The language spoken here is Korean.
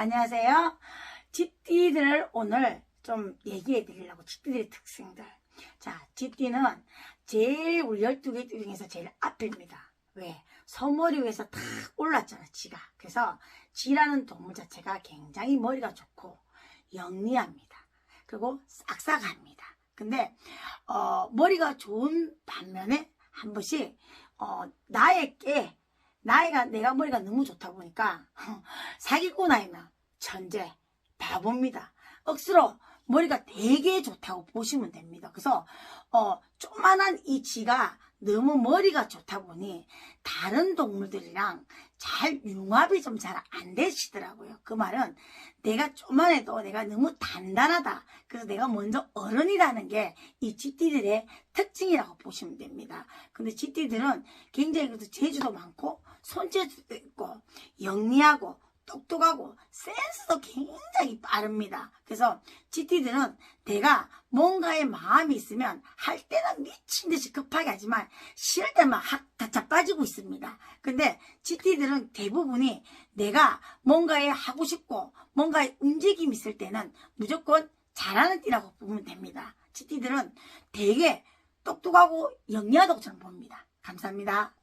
안녕하세요. 쥐띠들을 오늘 좀 얘기해 드리려고 쥐띠들의 특징들. 자, 쥐띠는 제일 우리 12개 띠 중에서 제일 앞입니다. 왜? 서머리 위에서 탁 올랐잖아, 쥐가. 그래서 쥐라는 동물 자체가 굉장히 머리가 좋고 영리합니다. 그리고 싹싹합니다. 근데 어, 머리가 좋은 반면에 한 번씩 어, 나에게 나이가 내가 머리가 너무 좋다 보니까 사기꾼 나이면 천재 바보입니다. 억수로 머리가 되게 좋다고 보시면 됩니다. 그래서 어 조만한 이 쥐가 너무 머리가 좋다 보니 다른 동물들이랑 잘 융합이 좀 잘 안 되시더라고요. 그 말은 내가 조만해도 내가 너무 단단하다. 그래서 내가 먼저 어른이라는 게 이 쥐띠들의 특징이라고 보시면 됩니다. 근데 쥐띠들은 굉장히 그래도 재주도 많고 손재주도 있고 영리하고 똑똑하고 센스도 굉장히 빠릅니다. 그래서 쥐띠들은 내가 뭔가에 마음이 있으면 할 때는 미친 듯이 급하게 하지만 싫을 때만 확다 자빠지고 있습니다. 근데 쥐띠들은 대부분이 내가 뭔가에 하고 싶고 뭔가에 움직임이 있을 때는 무조건 잘하는 띠라고 보면 됩니다. 쥐띠들은 되게 똑똑하고 영리하다고 저는 봅니다. 감사합니다.